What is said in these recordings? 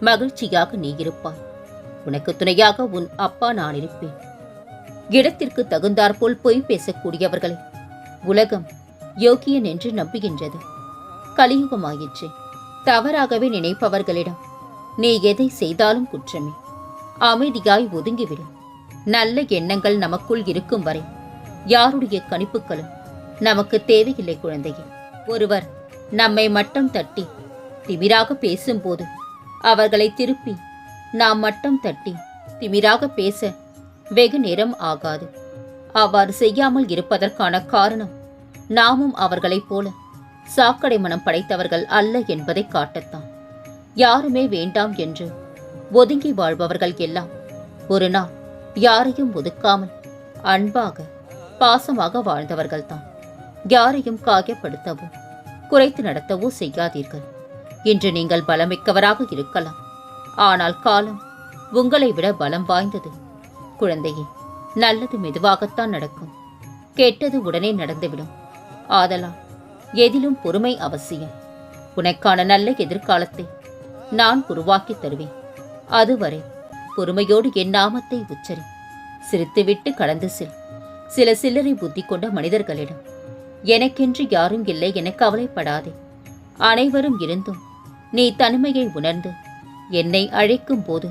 மகிழ்ச்சியாக நீ இருப்பாய். உனக்கு துணையாக உன் அப்பா நான் இருப்பேன். இடத்திற்கு தகுந்தாற்போல் பொய் பேசக்கூடியவர்களை உலகம் யோக்கியன் என்று நம்புகின்றது. கலியுகமாயிற்று. தவறாகவே நினைப்பவர்களிடம் நீ எதை செய்தாலும் குற்றமே. அமைதியாய் ஒதுங்கிவிடு. நல்ல எண்ணங்கள் நமக்குள் இருக்கும் வரை யாருடைய கணிப்புகளும் நமக்கு தேவையில்லை குழந்தையே. ஒருவர் நம்மை மட்டம் தட்டி திமிராக பேசும்போது அவர்களை திருப்பி நாம் மட்டம் தட்டி திமிராக பேச வெகு நேரம் ஆகாது. அவ்வாறு செய்யாமல் இருப்பதற்கான காரணம் நாமும் அவர்களைப் போல சாக்கடை மனம் படைத்தவர்கள் அல்ல என்பதை காட்டத்தான். யாருமே வேண்டாம் என்று ஒதுங்கி வாழ்பவர்கள் எல்லாம் ஒரு நாள் யாரையும் ஒதுக்காமல் அன்பாக பாசமாக வாழ்ந்தவர்கள்தான். யாரையும் காயப்படுத்தவோ குறைத்து நடத்தவோ செய்யாதீர்கள். இன்று நீங்கள் பலமிக்கவராக இருக்கலாம். ஆனால் காலம் உங்களை விட பலம் வாய்ந்தது. குழந்தையே நல்லது மெதுவாகத்தான் நடக்கும். கெட்டது உடனே நடந்துவிடும். ஆதலால் எதிலும் பொறுமை அவசியம். உனக்கான நல்ல எதிர்காலத்தை நான் உருவாக்கித் தருவேன். அதுவரை பொறுமையோடு என் நாமத்தை உச்சரி. சிரித்துவிட்டு கடந்து செல். சில சில்லறை புத்தி கொண்ட மனிதர்களிடம் எனக்கென்று யாரும் இல்லை என கவலைப்படாதே. அனைவரும் இருந்தும் நீ தனிமையை உணர்ந்து என்னை அழைக்கும் போது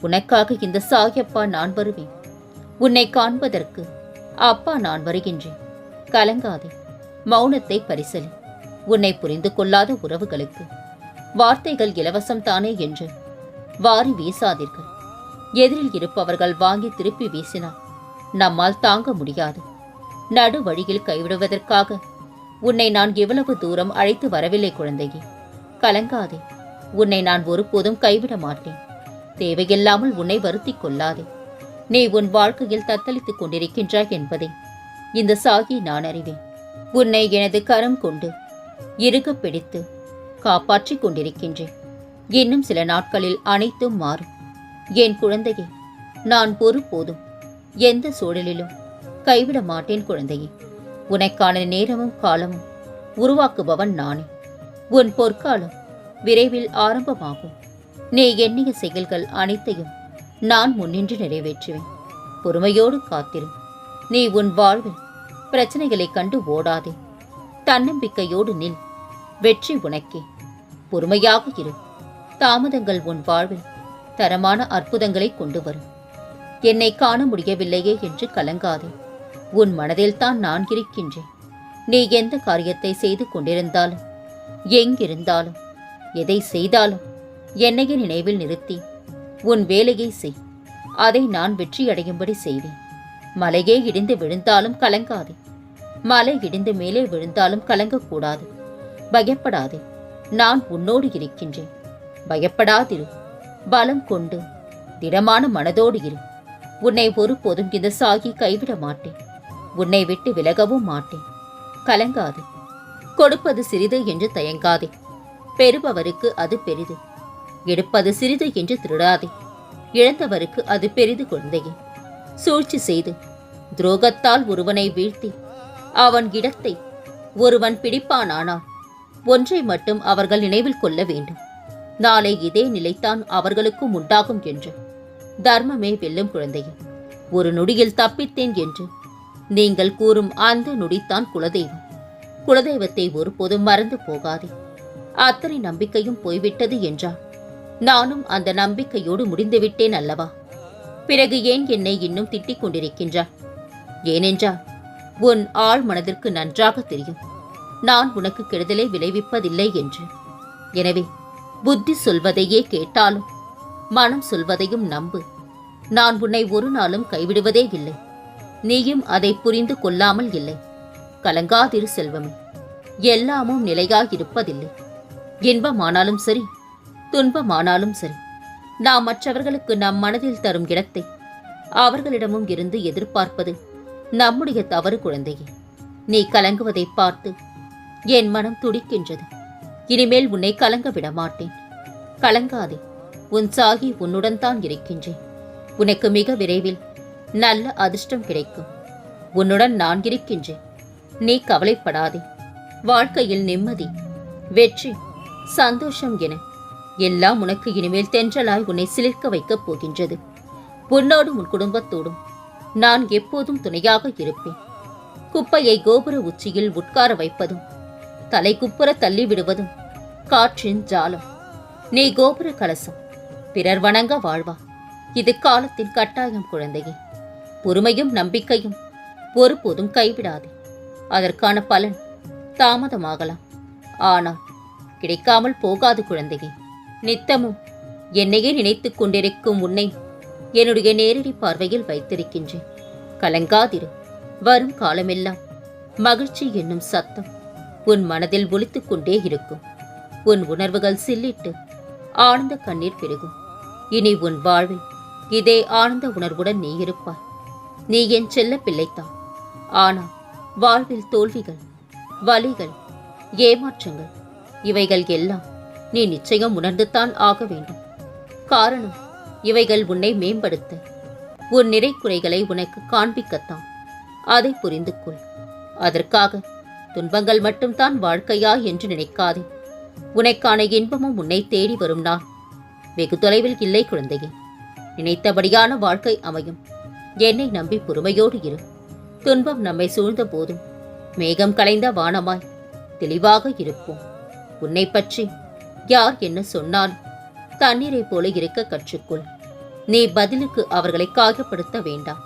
உனக்காக இந்த சாயப்பா நான் வருவேன். உன்னை காண்பதற்கு அப்பா நான் வருகின்றேன். கலங்காதே மௌனத்தை பரிசலி. உன்னை புரிந்து கொள்ளாத உறவுகளுக்கு வார்த்தைகள் இலவசம் தானே என்று வாரி வீசாதீர்கள். எதிரில் இருப்பவர்கள் வாங்கி திருப்பி வீசினால் நம்மால் தாங்க முடியாது. நடு வழியில் கைவிடுவதற்காக உன்னை நான் எவ்வளவு தூரம் அழைத்து வரவில்லை குழந்தையே. கலங்காதே. உன்னை நான் ஒருபோதும் கைவிட மாட்டேன். தேவையில்லாமல் உன்னை வருத்தி கொள்ளாதே. நீ உன் வாழ்க்கையில் தத்தளித்துக் கொண்டிருக்கின்றாய் என்பதை. இந்த சாகி நான் அறிவேன். உன்னை எனது கரம் கொண்டு இறுக பிடித்து காப்பாற்றிக் கொண்டிருக்கின்றேன். இன்னும் சில நாட்களில் அனைத்தும் மாறும். என் குழந்தையே நான் ஒருபோதும் எந்த சூழலிலும் கைவிட மாட்டேன் குழந்தையே. உனக்கான நேரமும் காலமும் உருவாக்குபவன் நானே. உன் பொற்காலம் விரைவில் ஆரம்பமாகும். நீ எண்ணிய செயல்கள் அனைத்தையும் நான் முன்னின்று நிறைவேற்றுவேன். பொறுமையோடு காத்திரும் நீ உன் வாழ்வில் பிரச்சனைகளைக் கண்டு ஓடாதே. தன்னம்பிக்கையோடு நில். வெற்றி உனக்கே. பொறுமையாக இரு. தாமதங்கள் உன் வாழ்வில் தரமான அற்புதங்களை கொண்டு வரும். என்னை காண முடியவில்லையே என்று கலங்காதே. உன் மனதில்தான் நான் இருக்கின்றேன். நீ எந்த காரியத்தை செய்து கொண்டிருந்தாலும் எங்கிருந்தாலும்? எதை செய்தாலும்? என்னையே நினைவில் நிறுத்தி உன் வேலையை செய். அதை நான் வெற்றியடையும்படி செய்வேன். மலையே இடிந்து விழுந்தாலும் கலங்காதே. மலை இடிந்து மேலே விழுந்தாலும் கலங்கக்கூடாது. பயப்படாதே. நான் உன்னோடு இருக்கின்றேன். பயப்படாதிரு. பலம் கொண்டு திடமான மனதோடு இரு. உன்னை ஒருபோதும் இந்த சாகி கைவிட மாட்டேன். உன்னை விட்டு விலகவும் மாட்டேன். கலங்காதே. கொடுப்பது சிறிது என்று தயங்காதே. பெறுபவருக்கு அது பெரிது. எடுப்பது சிறிது என்று திருடாதே. இழந்தவருக்கு அது பெரிது குழந்தையே. சூழ்ச்சி செய்து துரோகத்தால் ஒருவனை வீழ்த்தி அவன் இடத்தை ஒருவன் பிடிப்பானானால் ஒன்றை மட்டும் அவர்கள் நினைவில் கொள்ள வேண்டும். நாளை இதே நிலைத்தான் அவர்களுக்கும் உண்டாகும் என்று. தர்மமே வெல்லும் குழந்தையே. ஒரு நொடியில் தப்பித்தேன் என்று. நீங்கள் கூறும் அந்த நொடித்தான் குலதெய்வம். குலதெய்வத்தை ஒருபோதும் மறந்து போகாதே. அத்தனை நம்பிக்கையும் போய்விட்டது என்றால் நானும் அந்த நம்பிக்கையோடு முடிந்துவிட்டேன் அல்லவா? பிறகு ஏன் என்னை இன்னும் திட்டிக் கொண்டிருக்கின்றாய் ஏனென்றால் உன் ஆள் மனதிற்கு நன்றாக தெரியும். நான் உனக்கு கெடுதலை விளைவிப்பதில்லை என்று. எனவே புத்தி சொல்வதையே கேட்டாலும் மனம் சொல்வதையும் நம்பு. நான் உன்னை ஒரு நாளும் கைவிடுவதே இல்லை. நீயும் அதை புரிந்து கொள்ளாமல் இல்லை. கலங்காதிரு செல்வமே. எல்லாமும் நிலையாயிருப்பதில்லை. இன்பமானாலும் சரி துன்பமானாலும் சரி நாம் மற்றவர்களுக்கு நம் மனதில் தரும் இடத்தை அவர்களிடமும் இருந்து எதிர்பார்ப்பது நம்முடைய தவறு குழந்தையே. நீ கலங்குவதை பார்த்து என் மனம் துடிக்கின்றது. இனிமேல் உன்னை கலங்க விட மாட்டேன் கலங்காதே உன் சாகி உன்னுடன் தான் இருக்கின்றேன். உனக்கு மிக விரைவில் நல்ல அதிர்ஷ்டம் கிடைக்கும். உன்னுடன் நான் இருக்கின்றேன். நீ கவலைப்படாதே. வாழ்க்கையில் நிம்மதி வெற்றி சந்தோஷம் என எல்லாம் உனக்கு இனிமேல் தென்றலாய் உன்னை சிலிர்க்க வைக்கப் போகின்றது. உன்னோடும் உன் குடும்பத்தோடும் நான் எப்போதும் துணையாக இருப்பேன். குப்பையை கோபுர உச்சியில் உட்கார வைப்பதும் தலை குப்புற தள்ளி விடுவதும் காற்றின் ஜாலம். நீ கோபுர கலசம் பிறர் வணங்க வாழ்வா. இது காலத்தின் கட்டாயம் குழந்தையே. பொறுமையும் நம்பிக்கையும் ஒருபோதும் கைவிடாதே. அதற்கான பலன் தாமதமாகலாம். ஆனால் கிடைக்காமல் போகாது குழந்தையே. நித்தமும் என்னையே நினைத்துக் கொண்டிருக்கும் உன்னை என்னுடைய நேரடி பார்வையில் வைத்திருக்கின்றேன். கலங்காதிரு. வரும் காலமெல்லாம் மகிழ்ச்சி என்னும் சத்தம் உன் மனதில் ஒலித்துக் கொண்டே இருக்கும். உன் உணர்வுகள் சில்லிட்டு ஆனந்த கண்ணீர் பெருகும். இனி உன் வாழ்வில் இதே ஆனந்த உணர்வுடன் நீ இருப்பாய். நீ என் செல்ல பிள்ளைத்தான். ஆனால் வாழ்வில் தோல்விகள் வலிகள் ஏமாற்றங்கள் இவைகள் எல்லாம் நீ நிச்சயம் உணர்ந்துத்தான் ஆக வேண்டும். காரணம் இவைகள் உன்னை மேம்படுத்த உன் நிறை குறைகளை உனக்கு காண்பிக்கத்தான். அதை புரிந்து கொள் அதற்காக துன்பங்கள் மட்டும்தான் வாழ்க்கையா என்று நினைக்காதே. உனக்கான இன்பமும் உன்னை தேடி வரும் நான். வெகு தொலைவில் இல்லை குழந்தையே. நினைத்தபடியான வாழ்க்கை அமையும். என்னை நம்பி பொறுமையோடு இரு. துன்பம் நம்மை சூழ்ந்த போதும். மேகம் கலைந்த வானமாய் தெளிவாக இருப்போம் உன்னை பற்றி யார் என்ன சொன்னாலும் தண்ணீரை போல இருக்க கற்றுக்கொள். நீ பதிலுக்கு அவர்களை காயப்படுத்த வேண்டாம்.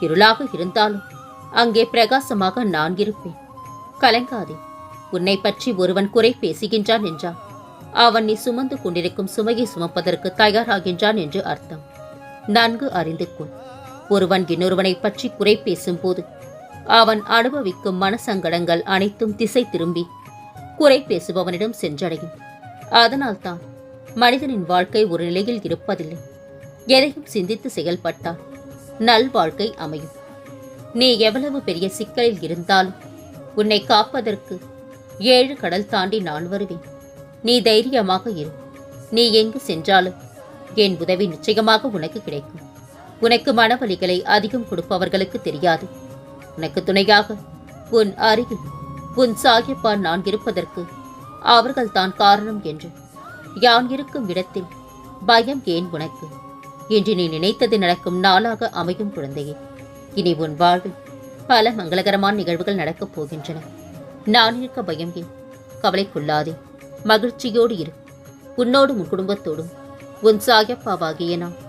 இருளாக இருந்தாலும் அங்கே பிரகாசமாக நான் இருப்பேன். கலங்காதே. உன்னை பற்றி ஒருவன் குறை பேசுகின்றான் என்றான். அவன் நீ சுமந்து கொண்டிருக்கும் சுமையை சுமப்பதற்கு தயாராகின்றான் என்று அர்த்தம். நன்கு அறிந்து கொள். ஒருவன் இன்னொருவனை பற்றி குறை பேசும்போது அவன் அனுபவிக்கும் மனசங்கடங்கள் அனைத்தும் திசை திரும்பி குறை பேசுபவனிடம் சென்றடையும். அதனால்தான் மனிதனின் வாழ்க்கை ஒரு நிலையில் இருப்பதில்லை. எதையும் சிந்தித்து செயல்பட்டால் நல் வாழ்க்கை அமையும். நீ எவ்வளவு பெரிய சிக்கலில் இருந்தாலும் உன்னை காப்பதற்கு ஏழு கடல் தாண்டி நான் வருவேன். நீ தைரியமாக இரு. நீ எங்கு சென்றாலும் என் உதவி நிச்சயமாக உனக்கு கிடைக்கும். உனக்கு மனவலிகளை அதிகம் கொடுப்பவர்களுக்கு தெரியாது. உனக்கு துணையாக உன் அருகில் உன் சாகிப்பா நான் இருப்பதற்கு அவர்கள்தான் காரணம் என்று யான் இருக்கும் இடத்தில் பயம் ஏன் உனக்கு? என்று நீ நினைத்தது நடக்கும் நாளாக அமையும் குழந்தையே. இனி உன் வாழ்வில் பல மங்களகரமான நிகழ்வுகள் நடக்கப் போகின்றன. நான் இருக்க பயம் ஏன்? கவலைக்குள்ளாதே. மகிழ்ச்சியோடு இரு. உன்னோடும் உன் குடும்பத்தோடும் உன் சாயப்பாவாகிய நான்